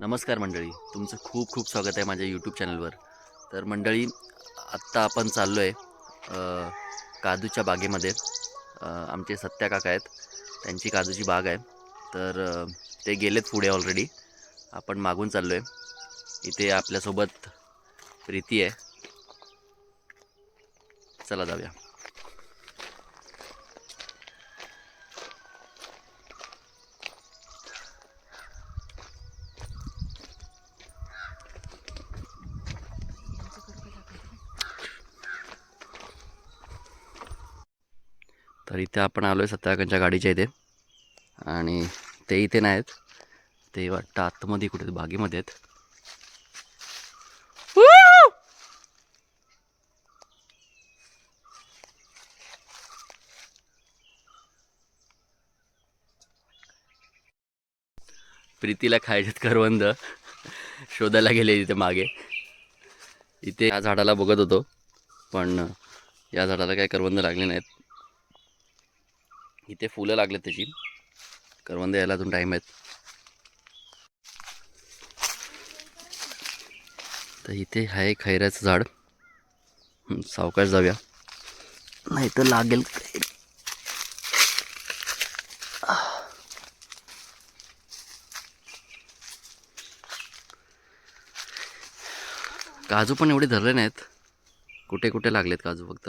नमस्कार मंडळी. तुमचं खूप खूप स्वागत आहे माझ्या यूट्यूब चॅनलवर तर मंडळी आत्ता आपण चाललो आहे काजूच्या बागेमध्ये. आमचे सत्या काका आहेत. त्यांची काजूची बाग आहे. तर ते गेलेत पुढे ऑलरेडी आपण मागून चाललो आहे इथे आपल्यासोबत प्रीती आहे. चला जाऊया. तर इथे आपण आलो आहे सत्याकांच्या गाडीच्या इथे. आणि ते इथे नाहीत. ते वाटतं आतमध्ये कुठे बागेमध्ये आहेत. प्रीतीला खायच्यात करवंद. शोधायला गेले तिथे मागे. इथे या झाडाला बघत होतो. पण या झाडाला काही करवंद लागले नाहीत. इथे फुलं लागले त्याची. करवंद यायला अजून टाईम आहेत. तर इथे आहे खैऱ्याचं झाड. सावकाश जाऊया. नाही तर लागेल काजू पण एवढे धरले नाहीत. कुठे कुठे लागलेत काजू फक्त?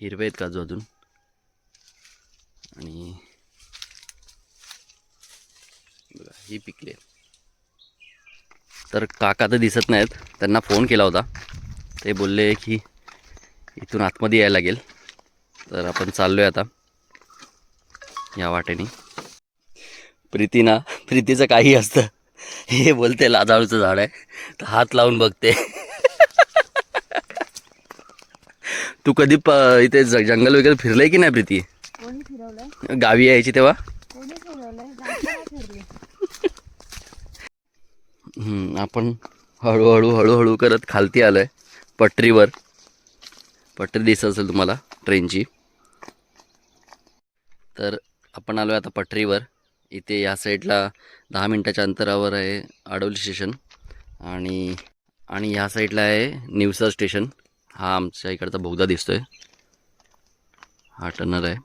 हिरवे आहेत काजू अजून आणि बघा ही पिकले तर काका तर दिसत नाहीत त्यांना फोन केला होता. ते बोलले की इथून आतमध्ये यायला लागेल. तर आपण चाललो आहे आता या वाटेने. प्रीतीना प्रीतीचं काही असतं. हे बोलते लाजाळूचं झाड आहे. तर हात लावून बघते. तू कधी प इथे ज- जंगल वगैरे फिरलंय की नाही प्रीती? कोणी फिरवलंय? गावी यायची तेव्हा? कोणी फिरवलंय? जास्त नाही फिरली. हम्म, आपण हळूहळू हळूहळू करत खालती आलोय पटरीवर. पटरी दिसत असेल तुम्हाला ट्रेनची. तर आपण आलो आहे आता पटरीवर. इथे या साईडला दहा मिनटाच्या अंतरावर आहे आडवली स्टेशन. आणि आणि ह्या साईडला आहे निवसा स्टेशन. हा आमच्या इकडचा बोगदा दिसतोय. हा टनर आहे.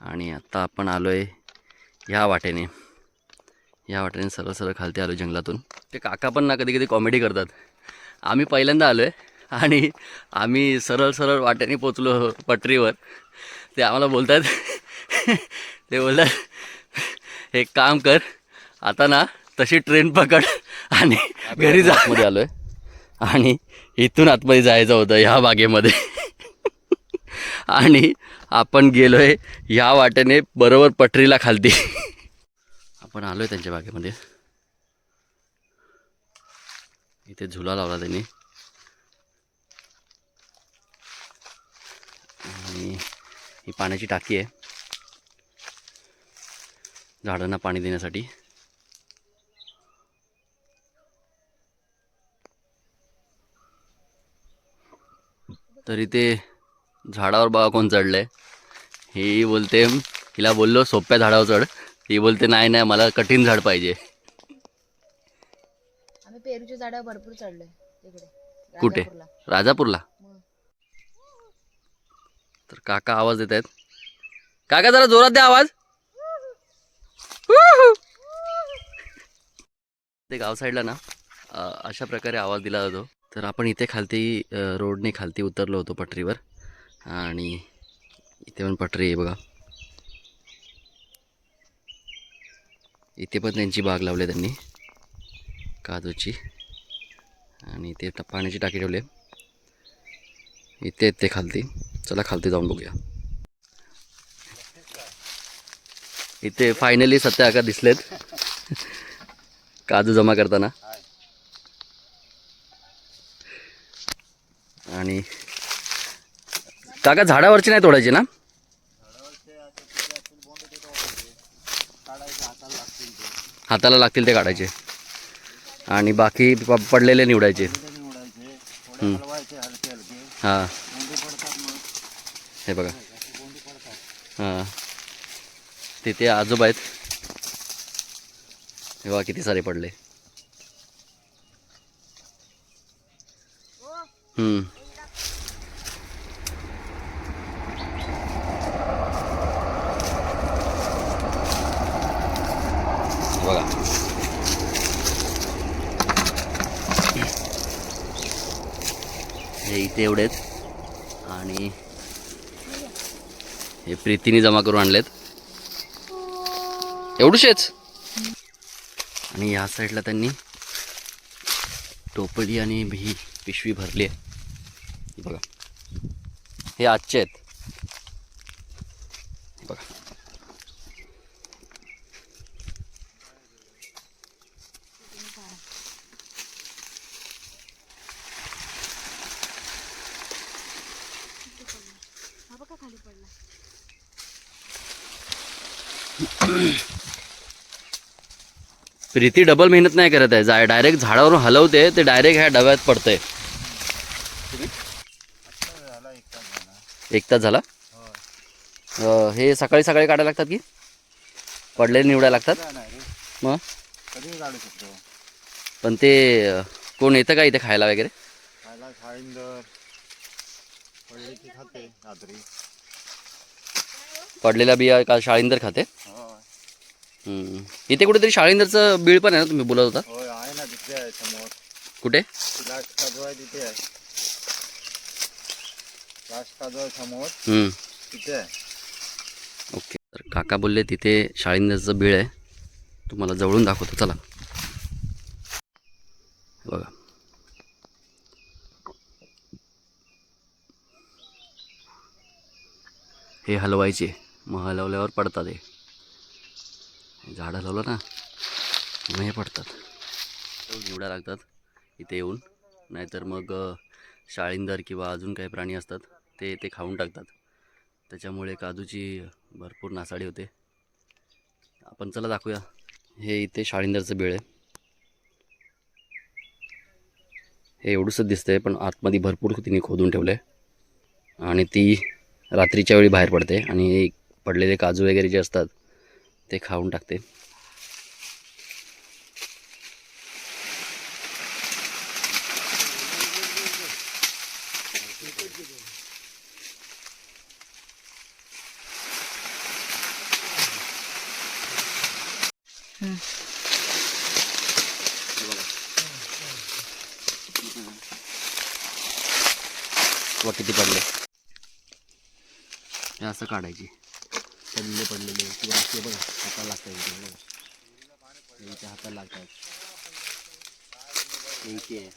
आणि आता आपण आलो आहे ह्या वाटेने. या वाटेने सरळ सरळ खालती आलो जंगलातून. ते काका पण ना कधी कधी कॉमेडी करतात. आम्ही पहिल्यांदा आलो आहे आणि आम्ही सरळ सरळ वाटेने पोचलो पटरीवर. ते आम्हाला बोलतात. ते बोलतात एक काम कर आता ना तशी ट्रेन पकड आणि घरी जा. मध्ये आलो आहे आणि इथून आतमध्ये जायचं होतं ह्या बागेमध्ये. आणि आपण गेलो आहे ह्या वाटेने बरोबर पटरीला खालती. आपण आलो आहे त्यांच्या बागेमध्ये. इथे झुला लावला त्यांनी. आणि ही पाण्याची टाकी आहे. झाडांना पाणी देण्यासाठी. तर इथे झाडावर बघा कोण चढलंय. ही बोलते हिला बोललो सोप्या झाडावर चढ. ही बोलते नाही नाही मला कठीण झाड पाहिजे. आम्ही पेरूच्या झाडावर भरपूर चढलोय तिकडे. कुठे? राजापूरला. तर काका आवाज देत आहेत काका जरा जोरात द्या आवाज. ते गाव साईडला ना अशा प्रकारे आवाज दिला जातो. तर आपण इथे खालती रोडने खालती उतरलो होतो पटरीवर. आणि इथे पण पटरी आहे बघा. इथे पण त्यांची बाग लावली आहे त्यांनी. काजूची. आणि इथे पाण्याची टाकी ठेवली आहे. इथे आहेत ते खालती. चला खालती जाऊन बघूया. इथे फायनली सत्य आकार दिसलेत. काजू जमा करताना. आणि काका झाडावरची नाही तोडायची ना? हाताला लागतील ते काढायचे. आणि बाकी प- पडलेले निवडायचे. हां. हे बघा. हां. तिथे आजोबा आहेत. हे बघा किती सारे पडले. हम्म. हे इथे एवढेच. आणि हे प्रीतीने जमा करून आणलेत. एवढूशेच आणि या साईडला त्यांनी टोपली आणि ही पिशवी भरली आहे. बघा. हे आजचे आहेत. बघा. प्रीती डबल मेहनत नाही करत आहे. जा डायरेक्ट झाडावरून हलवते ते डायरेक्ट ह्या डब्यात पडतंय. एक तास झाला? हे सकाळी सकाळी काढायला लागतात की? पडलेले निवडायला लागतात? मग? पण ते कोण येतं का इथे खायला वगैरे? पडलेल्या बिया का शाळिंदर खाते. इथे कुठेतरी शाळिंदरचं बीळ पण आहे ना तुम्ही बोलत होता? होय आहे ना तिथे आहे समोर. कुठे? लास्ट काजू आहे तिथे आहे. लास्ट काजू आहे समोर. हम्म. तिथे आहे. ओके तर काका बोलले तिथे शाळिंदरचं बीळ आहे. तुम्हाला जवळून दाखवतो चला. हे बघा. हे हलवायचे. मग हलवल्यावर पडतात हे हे. झाडं लावलं ना हे पडतात. निवडा लागतात इथे येऊन. नाहीतर मग शाळिंदर किंवा अजून काही प्राणी असतात ते ते खाऊन टाकतात. त्याच्यामुळे काजूची भरपूर नासाडी होते. आपण चला दाखवूया. हे इथे शाळिंदरचं बेळ आहे. हे एवढंसं दिसतंय पण आतमध्ये भरपूर तिने खोदून ठेवलं आहे आणि ती रात्रीच्या वेळी बाहेर पडते. आणि पडलेले काजू वगैरे जे असतात ते खाऊन टाकते किती पडले असं काढायची पडलेले पडलेले किंवा असे बघा हाताला लागतात इथे बघा. इथे हाताला लागतात इथे.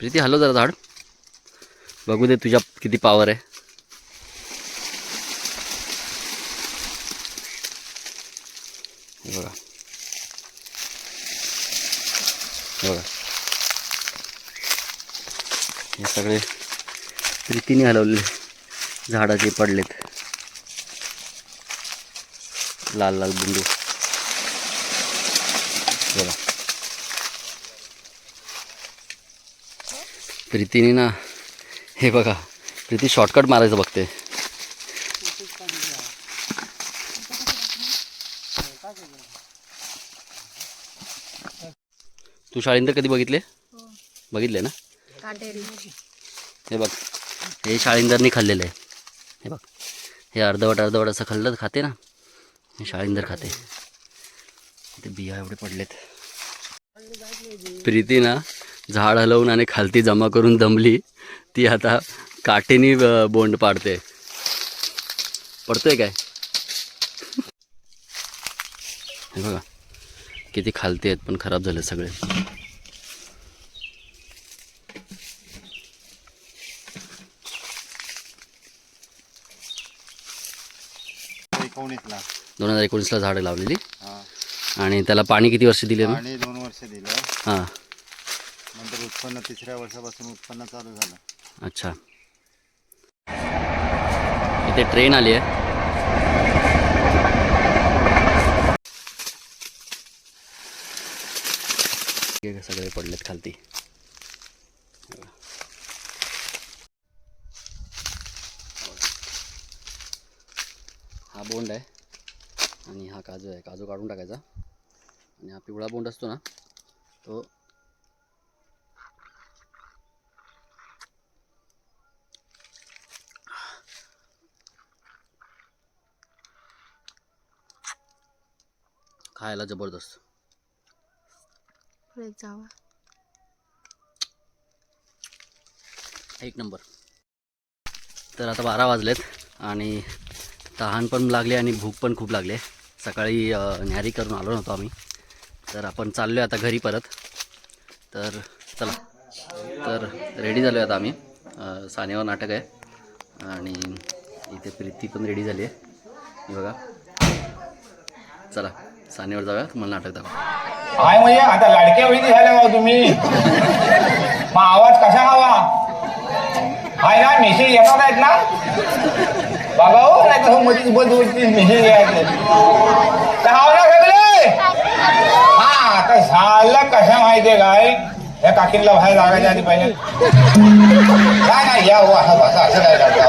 प्रीती हॅलो जरा झाड. बघू दे तुझ्या किती पावर आहे. बघा. बघा. हे सगळे प्रीतीने हलवलेले झाडाचे पडलेत. लाल लाल बुंदू. बघा. प्रीतीने ना हे बघा. प्रीती शॉर्टकट मारायचं बघते. तू शाळेंतर कधी बघितले? हो. बघितले ना? हे बघ. हे शाळिंदरनी खाल्लेलं आहे. हे बघ. हे अर्धवट अर्धवट असं खाल्लं तर खाते ना हे शाळिंदर खाते. ते बिया एवढे पडलेत. प्रीती ना झाड हलवून आणि खालती जमा करून दमली. ती आता काटेनी बोंड पाडते. पडतोय काय? हे बघा. किती खालती आहेत पण खराब झाले सगळे. एकोणीसला दोन हजार एकोणीसला झाडं लावलेली. हा. आणि त्याला पाणी किती वर्ष दिले दोन वर्ष दिलं. हां. नंतर उत्पन्न तिसऱ्या वर्षापासून उत्पन्न चालू झालं. अच्छा. इथे ट्रेन आली आहे. सगळे पडलेत खालती. बोंड आहे. आणि हा काजू आहे. काजू काढून टाकायचा. आणि हा पिवळा बोंड असतो ना तो खायला जबरदस्त. एक नंबर. तर आता बारा वाजलेत आणि तहान पण लागली आणि भूक पण खूप लागली आहे. सकाळी न्यारी करून आलो नव्हतो आम्ही. तर आपण चाललो आहे आता घरी परत. तर चला. तर रेडी झालो आहे आता आम्ही. सानेवर नाटक आहे. आणि इथे प्रीती पण रेडी झाली आहे. बघा. चला सानेवर जाऊया. तुम्हाला नाटक दाखवा काय म्हणजे? आता लाडक्या वेळी झाल्या हो तुम्ही. मग आवाज कसा हवा? हाय ना? मेसेज येणार आहेत ना? बघा हो. नाही हो? तर मधीच बंद होती मेसेज ना सगळे हा आता झालं कशा माहितीये काय? या काकींना बाहेर लागायच्या आधी पाहिजे. काय नाही या हो असं भाषा असं काय करता?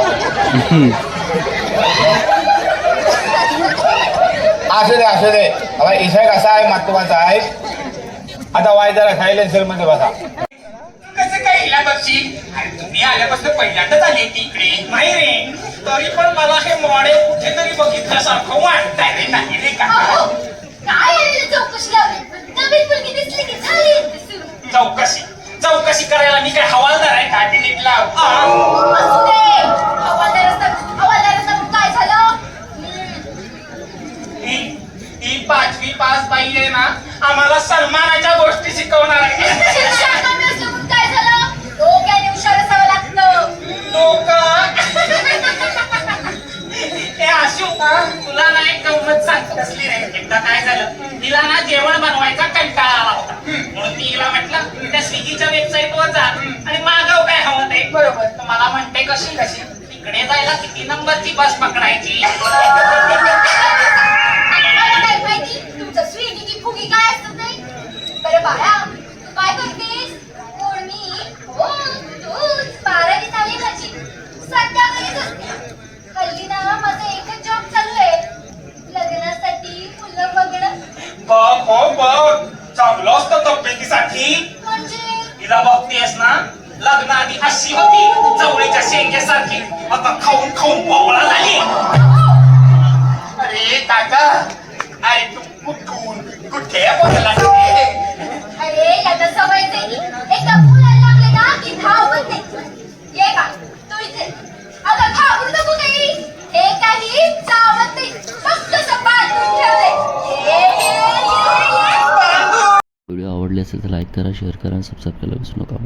असू दे असू दे. आता इशय कसा आहे मातृभाचा आहे. आता वाय जरा सायलेन्सरमध्ये बसा. काय हिला बघशील अरे तुम्ही आल्यापासून पहिल्यांदाच आले ती इकडे नाही रे. तरी पण मला हे मॉडेल कुठेतरी बघितल्यासारखं वाटतंय रे नाही रे का? काय आहे चौकशी लावली? नवीन मुलगी दिसली की झाली इथे सुरू. चौकशी. चौकशी करायला मी काय हवालदार आहे का? डिलीट लाव. असू दे. हवालदार असतात हवालदार असतात काय झालं? हम्म, ही ही पाचवी पास बाई आहे ना आम्हाला सन्मानाच्या गोष्टी शिकवणार आहे. शिक्षण कमी असलं म्हणून काय झालं डोक्याने हुशार असावं लागतं हे आशू तुला ना एक गंमत सांगतो कसली रे एकदा काय झालं तिला ना जेवण बनवायचा कंटाळा आला होता म्हणून ती हिला म्हटलं त्या स्विगीच्या वेबसाईट वर जा आणि मागव काय हवं ते बरोबर तर मला म्हणते कशी? कशी तिकडे जायला किती नंबरची बस पकडायची? तुमचं स्वीटीची फुगी काय असतं ते बरं बाळा तू काय करतेस कोण मी हो तूच बारावी झाली माझी सध्या घरीच असते हल्ली ना माझा एकच जॉब चालू आहे लग्नासाठी बघणं बघ हो बघ चांगलं असतं तब्येतीसाठी. म्हणजे? तिला बघतेस ना? लग्नाआधी अशी होती चवळीच्या शेंगेसारखी आता खाऊन खाऊन पोपळा झाली. अरे काका. अरे तू कुठून? कुठे बोलला अरे याचा सवयच आहे की एकदा बोलायला लागले ना की धावत नाही ये का तू इथे. आता घाबरू नको काही. हे काही चावत नाही. फक्त बांधून ठेवलंय. ये, ये, ये, ये. व्हिडिओ आवडले असेल तर लाईक करा शेअर करा आणि सबस्क्राईब करायला विसरू नका.